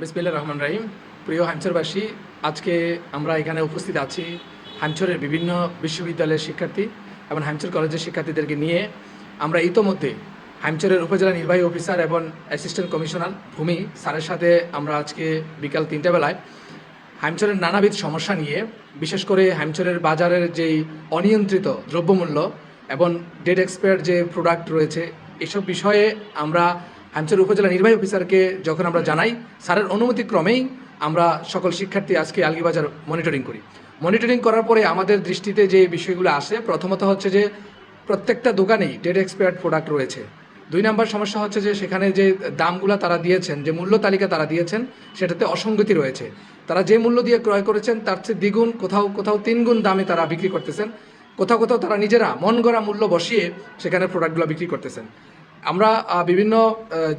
বিসমিল্লা রহমান রাহিম। প্রিয় হামচরবাসী আজকে আমরা এখানে উপস্থিত আছি হামচরের বিভিন্ন বিশ্ববিদ্যালয়ের শিক্ষার্থী এবং হামচর কলেজের শিক্ষার্থীদেরকে নিয়ে। আমরা ইতোমধ্যে হামচরের উপজেলা নির্বাহী অফিসার এবং অ্যাসিস্ট্যান্ট কমিশনার ভূমি স্যারের সাথে আমরা আজকে বিকাল তিনটা বেলায় হামচরের নানাবিধ সমস্যা নিয়ে, বিশেষ করে হামচরের বাজারের যেই অনিয়ন্ত্রিত দ্রব্যমূল্য এবং ডেট এক্সপায়ার যে প্রোডাক্ট রয়েছে, এসব বিষয়ে আমরা হামচর উপজেলা নির্বাহী অফিসারকে যখন আমরা জানাই, স্যারের অনুমতি ক্রমেই আমরা সকল শিক্ষার্থী আজকে আলগিবাজার মনিটরিং করি। মনিটরিং করার পরে আমাদের দৃষ্টিতে যে বিষয়গুলো আসে প্রথমত হচ্ছে যে প্রত্যেকটা দোকানেই ডেট এক্সপায়ার্ড প্রোডাক্ট রয়েছে। দুই নাম্বার সমস্যা হচ্ছে যে সেখানে যে দামগুলো তারা দিয়েছেন, যে মূল্য তালিকা তারা দিয়েছেন, সেটাতে অসঙ্গতি রয়েছে। তারা যে মূল্য দিয়ে ক্রয় করেছেন, তার চেয়ে দ্বিগুণ, কোথাও কোথাও তিনগুণ দামে তারা বিক্রি করতেছেন। কোথাও কোথাও তারা নিজেরা মন গড়া মূল্য বসিয়ে সেখানে প্রোডাক্টগুলো বিক্রি করতেছেন। আমরা বিভিন্ন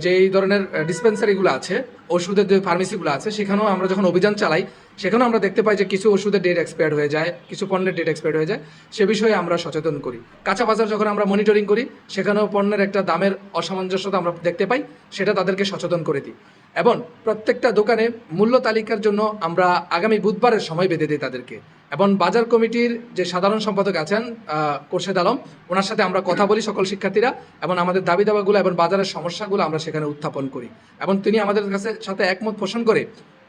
যেই ধরনের ডিসপেন্সারিগুলো আছে, ওষুধের যে ফার্মেসিগুলো আছে, সেখানেও আমরা যখন অভিযান চালাই, সেখানেও আমরা দেখতে পাই যে কিছু ওষুধের ডেট এক্সপায়ার্ড হয়ে যায়, কিছু পণ্যের ডেট এক্সপায়ার্ড হয়ে যায়। সে বিষয়ে আমরা সচেতন করি। কাঁচা বাজার যখন আমরা মনিটরিং করি, সেখানেও পণ্যের একটা দামের অসামঞ্জস্যতা আমরা দেখতে পাই, সেটা তাদেরকে সচেতন করে দিই। এবং প্রত্যেকটা দোকানে মূল্য তালিকার জন্য আমরা আগামী বুধবারের সময় বেঁধে দিই তাদেরকে। এবং বাজার কমিটির যে সাধারণ সম্পাদক আছেন কোরশেদ আলম, ওনার সাথে আমরা কথা বলি সকল শিক্ষার্থীরা এবং আমাদের দাবি দাবাগুলো এবং বাজারের সমস্যাগুলো আমরা সেখানে উত্থাপন করি। এবং তিনি আমাদের কাছে সাথে একমত পোষণ করে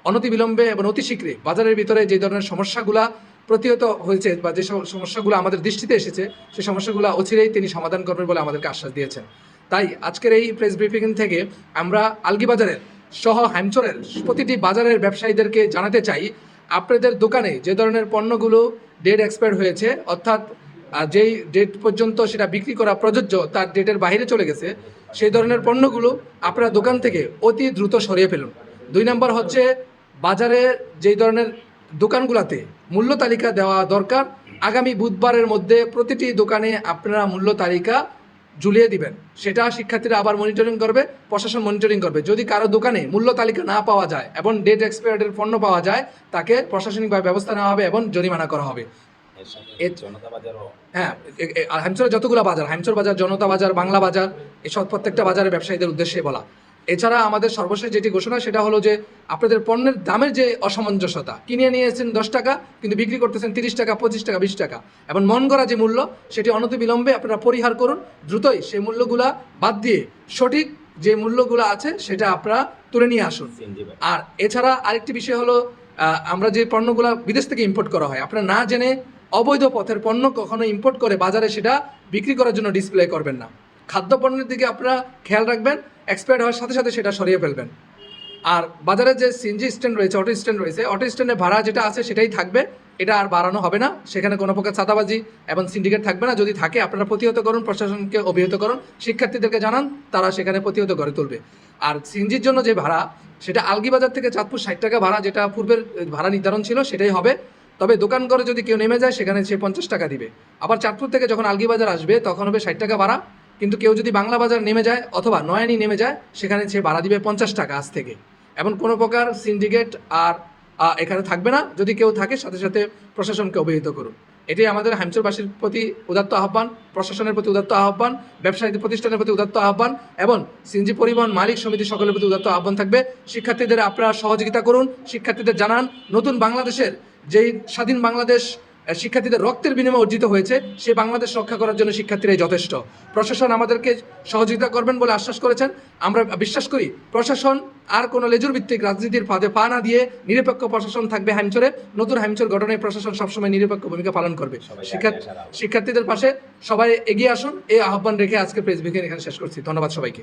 অনতিবিলম্বে এবং অতি শীঘ্রে বাজারের ভিতরে যে ধরনের সমস্যাগুলা প্রতিহত হয়েছে বা যে সমস্যাগুলো আমাদের দৃষ্টিতে এসেছে সেই সমস্যাগুলো অচিরেই তিনি সমাধান করবেন বলে আমাদেরকে আশ্বাস দিয়েছেন। তাই আজকের এই প্রেস ব্রিফিং থেকে আমরা আলগিবাজারের সহ হ্যামচরের প্রতিটি বাজারের ব্যবসায়ীদেরকে জানাতে চাই আপনাদের দোকানে যে ধরনের পণ্যগুলো ডেট এক্সপায়ার হয়েছে, অর্থাৎ যেই ডেট পর্যন্ত সেটা বিক্রি করা প্রযোজ্য, তার ডেটের বাইরে চলে গেছে, সেই ধরনের পণ্যগুলো আপনার দোকান থেকে অতি দ্রুত সরিয়ে ফেলুন। দুই নম্বর হচ্ছে বাজারে যেই ধরনের দোকানগুলোতে মূল্য তালিকা দেওয়া দরকার, আগামী বুধবারের মধ্যে প্রতিটি দোকানে আপনারা মূল্য তালিকা ঝুলিয়ে দিবেন। সেটা শিক্ষার্থীরা আবার মনিটরিং করবে প্রশাসন মনিটরিং করবে। যদি কারও দোকানে মূল্য তালিকা না পাওয়া যায় এবং ডেট এক্সপায়ার্ডের পণ্য পাওয়া যায় তাকে প্রশাসনিকভাবে ব্যবস্থা নেওয়া হবে এবং জরিমানা করা হবে। হ্যাঁ হ্যামচরের যতগুলো বাজার হ্যামচর বাজার জনতা বাজার বাংলা বাজার এসব প্রত্যেকটা বাজারের ব্যবসায়ীদের উদ্দেশ্যে বলা। এছাড়া আমাদের সর্বশেষ যেটি ঘোষণা সেটা হলো যে আপনাদের পণ্যের দামের যে অসামঞ্জস্যতা কিনে নিয়েছেন দশ টাকা কিন্তু বিক্রি করতেছেন তিরিশ টাকা পঁচিশ টাকা বিশ টাকা। এবং মন করা যে মূল্য সেটি অনতিবিলম্বে আপনারা পরিহার করুন দ্রুতই সেই মূল্যগুলা বাদ দিয়ে সঠিক যে মূল্যগুলো আছে সেটা আপনারা তুলে নিয়ে আসুন। আর এছাড়া আরেকটি বিষয় হলো আমরা যে পণ্যগুলো বিদেশ থেকে ইম্পোর্ট করা হয় আপনারা না জেনে অবৈধ পথের পণ্য কখনো ইম্পোর্ট করে বাজারে সেটা বিক্রি করার জন্য ডিসপ্লে করবেন না। খাদ্য পণ্যের দিকে আপনারা খেয়াল রাখবেন এক্সপায়ার হওয়ার সাথে সাথে সেটা সরিয়ে ফেলবেন। আর বাজারে যে সিএনজি স্ট্যান্ড রয়েছে অটো স্ট্যান্ড রয়েছে অটো স্ট্যান্ডের ভাড়া যেটা আছে সেটাই থাকবে। এটা আর বাড়ানো হবে না। সেখানে কোনো প্রকার চাঁদাবাজি এবং সিন্ডিকেট থাকবে না। যদি থাকে, আপনারা প্রতিহত করুন, প্রশাসনকে অভিহিত করুন, শিক্ষার্থীদেরকে জানান, তারা সেখানে প্রতিহত করে তুলবে। আর সিএনজির জন্য যে ভাড়া, সেটা আলগিবাজার থেকে চাঁদপুর ষাট টাকা ভাড়া, যেটা পূর্বের ভাড়া নির্ধারণ ছিল, সেটাই হবে। তবে দোকান করে যদি কেউ নেমে যায়, সেখানে সে পঞ্চাশ টাকা দিবে। আবার চাঁদপুর থেকে যখন আলগিবাজার আসবে, তখন হবে ষাট টাকা ভাড়া। কিন্তু কেউ যদি বাংলা বাজার নেমে যায় অথবা নয়ানি নেমে যায়, সেখানে সে ভাড়া দিবে পঞ্চাশ টাকা আজ থেকে। এবং কোনো প্রকার সিন্ডিকেট আর এখানে থাকবে না। যদি কেউ থাকে, সাথে সাথে প্রশাসনকে অবহিত করুন। এটাই আমাদের হামচরবাসীর প্রতি উদাত্ত আহ্বান, প্রশাসনের প্রতি উদাত্ত আহ্বান ব্যবসায়ী প্রতিষ্ঠানের প্রতি উদাত্ত আহ্বান, এবং সিনজি পরিবহন মালিক সমিতি সকলের প্রতি উদাত্ত আহ্বান থাকবে। শিক্ষার্থীদের আপনারা সহযোগিতা করুন, শিক্ষার্থীদের জানান, নতুন বাংলাদেশের যেই স্বাধীন বাংলাদেশ শিক্ষার্থীদের রক্তের বিনিময়ে অর্জিত হয়েছে সে বাংলাদেশ রক্ষা করার জন্য শিক্ষার্থীরাই যথেষ্ট। প্রশাসন আমাদেরকে সহযোগিতা করবেন বলে আশ্বাস করেছেন। আমরা বিশ্বাস করি প্রশাসন আর কোনো লেজুর ভিত্তিক রাজনীতির ফাঁদে পা না দিয়ে নিরপেক্ষ প্রশাসন থাকবে হ্যামচরে নতুন হ্যামচর গঠনে প্রশাসন সবসময় নিরপেক্ষ ভূমিকা পালন করবে। শিক্ষার্থীদের পাশে সবাই এগিয়ে আসুন। এই আহ্বান রেখে আজকে প্রেস ব্রিফিং এখানে শেষ করছি। ধন্যবাদ সবাইকে।